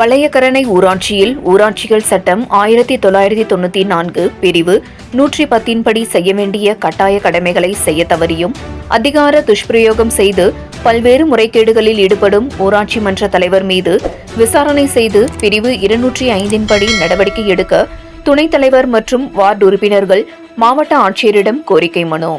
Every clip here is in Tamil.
வளையக்கரணை ஊராட்சியில் ஊராட்சிகள் சட்டம் ஆயிரத்தி தொள்ளாயிரத்தி தொண்ணூற்றி நான்கு பிரிவு நூற்றி பத்தின்படி செய்ய வேண்டிய கட்டாய கடமைகளை செய்ய தவறியும் அதிகார துஷ்பிரயோகம் செய்து பல்வேறு முறைகேடுகளில் ஈடுபடும் ஊராட்சி மன்ற தலைவர் மீது விசாரணை செய்து பிரிவு இருநூற்றி ஐந்தின்படி நடவடிக்கை எடுக்க துணைத் தலைவர் மற்றும் வார்டு உறுப்பினர்கள் மாவட்ட ஆட்சியரிடம் கோரிக்கை மனு.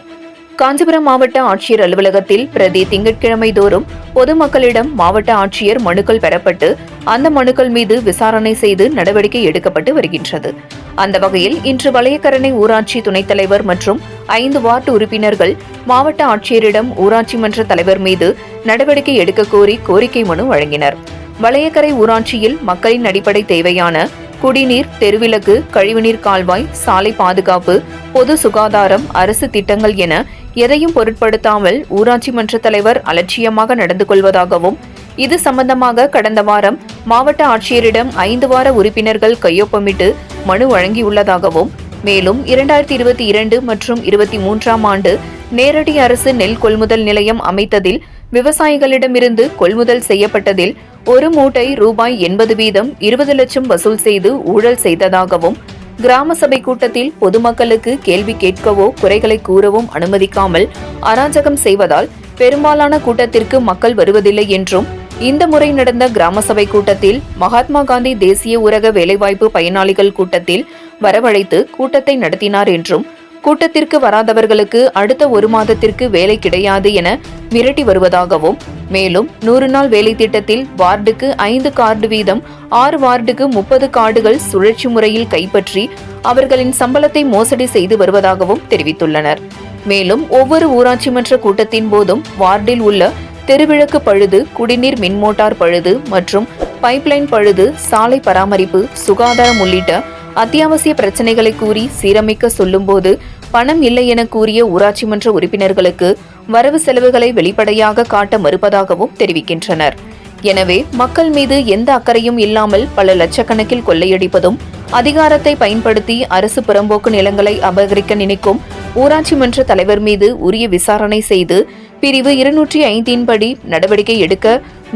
காஞ்சிபுரம் மாவட்ட ஆட்சியர் அலுவலகத்தில் பிரதி திங்கட்கிழமை தோறும் பொதுமக்களிடம் மாவட்ட ஆட்சியர் மனுக்கள் பெறப்பட்டு அந்த மனுக்கள் மீது விசாரணை செய்து நடவடிக்கை எடுக்கப்பட்டு வருகின்றது. அந்த வகையில் இன்று வளையக்கரணை ஊராட்சி துணைத் தலைவர் மற்றும் ஐந்து வார்டு உறுப்பினர்கள் மாவட்ட ஆட்சியரிடம் ஊராட்சி மன்ற தலைவர் மீது நடவடிக்கை எடுக்க கோரி கோரிக்கை மனு வழங்கினர். வளையக்கரை ஊராட்சியில் மக்களின் அடிப்படை தேவையான குடிநீர் தெருவிளக்கு கழிவுநீர் கால்வாய் சாலை பாதுகாப்பு பொது சுகாதாரம் அரசு திட்டங்கள் என எதையும் பொருட்படுத்தாமல் ஊராட்சி மன்ற தலைவர் அலட்சியமாக நடந்து கொள்வதாகவும் இது சம்பந்தமாக கடந்த வாரம் மாவட்ட ஆட்சியரிடம் ஐந்து வார உறுப்பினர்கள் கையொப்பமிட்டு மனு வழங்கியுள்ளதாகவும் மேலும் இரண்டாயிரத்தி இருபத்தி இரண்டு மற்றும் இருபத்தி மூன்றாம் ஆண்டு நேரடி அரசு நெல் கொள்முதல் நிலையம் அமைத்ததில் விவசாயிகளிடமிருந்து கொள்முதல் செய்யப்பட்டதில் ஒரு மூட்டை ரூபாய் எண்பது வீதம் இருபது லட்சம் வசூல் செய்து ஊழல் செய்ததாகவும் கிராம சபை கூட்டத்தில் பொதுமக்களுக்கு கேள்வி கேட்கவோ குறைகளை கூறவும் அனுமதிக்காமல் அராஜகம் செய்வதால் பெரும்பாலான கூட்டத்திற்கு மக்கள் வருவதில்லை என்றும் இந்த முறை நடந்த கிராம சபை கூட்டத்தில் மகாத்மா காந்தி தேசிய ஊரக வேலைவாய்ப்பு பயனாளிகள் கூட்டத்தில் வரவழைத்து கூட்டத்தை நடத்தினார் என்றும் கூட்டத்திற்கு வராதவர்களுக்கு அடுத்த ஒரு மாதத்திற்கு வேலை கிடையாது என மிரட்டி வருவதாகவும் மேலும் நூறு நாள் வேலை திட்டத்தில் வார்டுக்கு ஐந்து கார்டு வீதம் ஆறு வார்டுக்கு முப்பது கார்டுகள் சுழற்சி முறையில் கைப்பற்றி அவர்களின் சம்பளத்தை மோசடி செய்து வருவதாகவும் தெரிவித்துள்ளனர். மேலும் ஒவ்வொரு ஊராட்சி மன்ற கூட்டத்தின் போதும் வார்டில் உள்ள தெருவிளக்கு பழுது குடிநீர் மின்மோட்டார் பழுது மற்றும் பைப்லைன் பழுது சாலை பராமரிப்பு சுகாதாரம் உள்ளிட்ட அத்தியாவசிய பிரச்சனைகளை கூறி சீரமைக்க சொல்லும்போது பணம் இல்லை என கூறிய ஊராட்சி மன்ற உறுப்பினர்களுக்கு வரவு செலவுகளை வெளிப்படையாக காட்ட மறுப்பதாகவும் தெரிவிக்கின்றனர். எனவே மக்கள் மீது எந்த அக்கறையும் இல்லாமல் பல லட்சக்கணக்கில் கொள்ளையடிப்பதும் அதிகாரத்தை பயன்படுத்தி அரசு புறம்போக்கு நிலங்களை அபகரிக்க நினைக்கும் ஊராட்சி மன்ற தலைவர் மீது உரிய விசாரணை செய்து பிரிவு இருநூற்றி ஐந்தின் படி நடவடிக்கை எடுக்க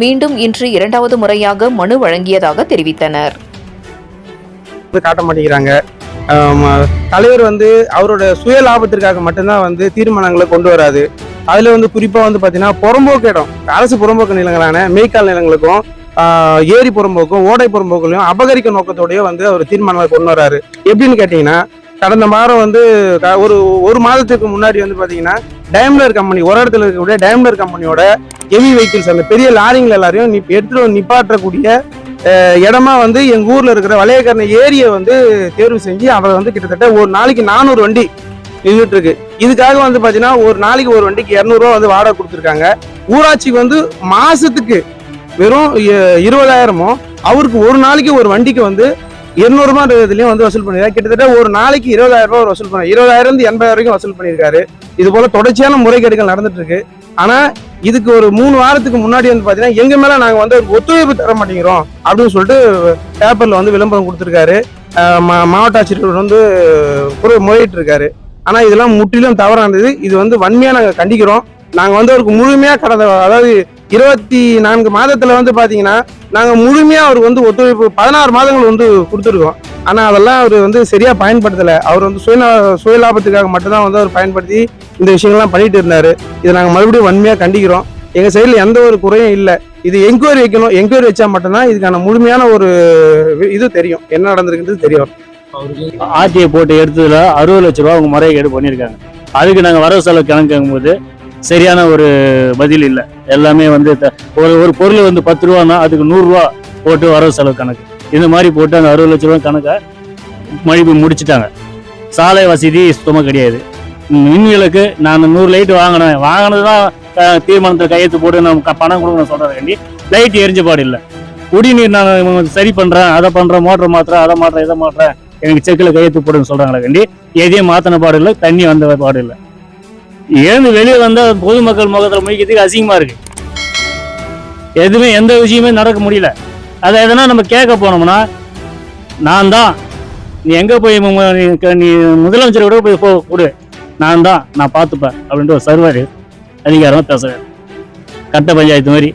மீண்டும் இன்று இரண்டாவது முறையாக மனு வழங்கியதாக தெரிவித்தனர். காட்ட மாட்டேங்கிறாங்க. தலைவர் வந்து அவரோட சுய லாபத்திற்காக மட்டும்தான் வந்து தீர்மானங்களை கொண்டு வராது. அதுல வந்து குறிப்பாக வந்து பாத்தீங்கன்னா புறம்போக்கு இடம் அரசு புறம்போக்கு நிலங்களான மேய்க்கால் நிலங்களுக்கும் ஏரி புறம்போக்கும் ஓடை புறம்போக்குலையும் அபகரிக்க நோக்கத்தோடய வந்து அவர் தீர்மானங்களை கொண்டு வராரு. எப்படின்னு கேட்டிங்கன்னா கடந்த வாரம் வந்து க- ஒரு ஒரு மாதத்துக்கு முன்னாடி வந்து பார்த்தீங்கன்னா டைம்லர் கம்பெனி ஒரு இடத்துல இருக்கக்கூடிய டைம்லர் கம்பெனியோட ஹெவி வெஹிக்கிள்ஸ் அந்த பெரிய லாரிங்கள் எல்லாரையும் நி- எடுத்துகிட்டு வந்து நிப்பாட்டக்கூடிய இடமா வந்து எங்கள் ஊரில் இருக்கிற வளையக்கரணை ஏரியை வந்து தேர்வு செஞ்சு அதை வந்து கிட்டத்தட்ட ஒரு நாளைக்கு நானூறு வண்டி நின்றுட்டு இருக்கு இதுக்காக வந்து பார்த்தீங்கன்னா ஒரு நாளைக்கு ஒரு வண்டிக்கு இரநூறுவா வந்து வாடகை கொடுத்துருக்காங்க. ஊராட்சிக்கு வந்து மாசத்துக்கு வெறும் இ- இருபதாயிரமும் அவருக்கு ஒரு நாளைக்கு ஒரு வண்டிக்கு வந்து இருநூறுபா இதுலயும் வந்து வசூல் பண்ணிருக்காரு. கிட்டத்தட்ட ஒரு நாளைக்கு இருபதாயிரம் ரூபாய் வசூல் பண்ண இருபதாயிரம் இருந்து எண்பதாயிரம் வரைக்கும் வசூல் பண்ணியிருக்காரு இது போல தொடர்ச்சியான முறைகேடுகள் நடந்துட்டு இருக்கு ஆனா இதுக்கு ஒரு மூணு வாரத்துக்கு முன்னாடி வந்து பாத்தீங்கன்னா எங்க மேல நாங்க வந்து ஒத்துழைப்பு தர மாட்டேங்கிறோம் அப்படின்னு சொல்லிட்டு பேப்பர்ல வந்து விளம்பரம் கொடுத்துருக்காரு. மா- மாவட்ட ஆட்சியர் வந்து முறையிட்டு இருக்காரு ஆனா இதெல்லாம் முற்றிலும் தவறானது. இது வந்து வன்மையா நாங்க கண்டிக்கிறோம். நாங்க வந்து அவருக்கு முழுமையா கடந்த அதாவது இருபத்தி நான்கு மாதத்தில் வந்து பார்த்தீங்கன்னா நாங்கள் முழுமையாக அவருக்கு வந்து ஒத்துழைப்பு பதினாறு மாதங்கள் வந்து கொடுத்துருக்கோம். ஆனால் அதெல்லாம் அவர் வந்து சரியாக பயன்படுத்தலை. அவர் வந்து சுய சுயலாபத்துக்காக மட்டும்தான் வந்து அவர் பயன்படுத்தி இந்த விஷயங்கள்லாம் பண்ணிட்டு இருந்தார். இதை நாங்கள் மறுபடியும் வன்மையாக கண்டிக்கிறோம். எங்கள் சைடில் எந்த ஒரு குறையும் இல்லை. இது என்கொயரி வைக்கணும் என்கொயரி வச்சா மட்டும்தான் இதுக்கான முழுமையான ஒரு இது தெரியும். என்ன நடந்திருக்குன்றது தெரியும். ஆர்டிஐ போட்டு எடுத்ததில் அறுபது லட்ச ரூபா அவங்க முறைகேடு பண்ணியிருக்காங்க. அதுக்கு நாங்கள் வரவு செலவு கணக்கு கேட்கும்போது சரியான ஒரு பதில் இல்லை. எல்லாமே வந்து த- ஒரு ஒரு பொருள் வந்து பத்து ரூபான்னா அதுக்கு நூறுரூவா போட்டு வரவு செலவு கணக்கு. இந்த மாதிரி போட்டு அந்த அறுபது லட்ச ரூபா கணக்கை மழிப்பு முடிச்சிட்டாங்க. சாலை வசதி சுத்தமாக கிடையாது. மின்விளக்கு நான் நூறு லைட் வாங்கினேன். வாங்கினது தான் தீர்மானத்தில் கையெழுத்து போட்டு நம்ம பணம் கொடுக்கணும் சொல்கிறதுக்காண்டி லைட் எரிஞ்சபாடு இல்லை. குடிநீர் நான் சரி பண்ணுறேன் அதை பண்ணுறேன் மோட்டர் மாத்துறேன் அதை மாட்டுறேன் இதை மாட்டுறேன் எனக்கு செக்கில் கையெழுத்து போடுன்னு சொல்கிறாங்களே வேண்டி எதையும் மாற்றின பாடு இல்லை தண்ணி வந்த பாடு இல்லை. ஏந்து வெளியே வந்தால் பொதுமக்கள் முகத்தில் முடிக்கிறதுக்கு அசிங்கமாக இருக்குது எதுவுமே எந்த விஷயமே நடக்க முடியல. அதை எதனா நம்ம கேட்க போனோம்னா நான் தான். நீ எங்கே போய் நீ நீ முதலமைச்சர் கூட போய் போ கொடு. நான் தான் நான் பார்த்துப்பேன் அப்படின்ட்டு ஒரு சர்வர் அதிகாரமாக பேசுகிறேன் கட்ட பஞ்சாயத்து மாதிரி.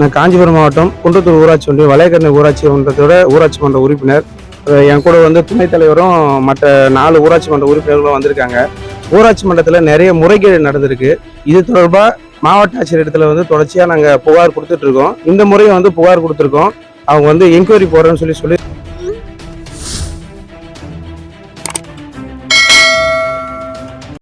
நான் காஞ்சிபுரம் மாவட்டம் குன்றத்தூர் ஊராட்சி ஒன்றிய வளையக்கரணை ஊராட்சி மன்றத்தோட ஊராட்சி மன்ற உறுப்பினர் என் கூட வந்து துணைத் தலைவரும் மற்ற நாலு ஊராட்சி மன்ற உறுப்பினர்களும் வந்திருக்காங்க. ஊராட்சி மன்றத்தில் நிறைய முறைகேடு நடந்திருக்கு. இது தொடர்பாக மாவட்ட ஆட்சியர் இடத்துல வந்து தொடர்ச்சியாக நாங்கள் புகார் கொடுத்துட்ருக்கோம் இந்த முறையும் வந்து புகார் கொடுத்துருக்கோம். அவங்க வந்து என்கொயரி போடுறேன்னு சொல்லி சொல்லி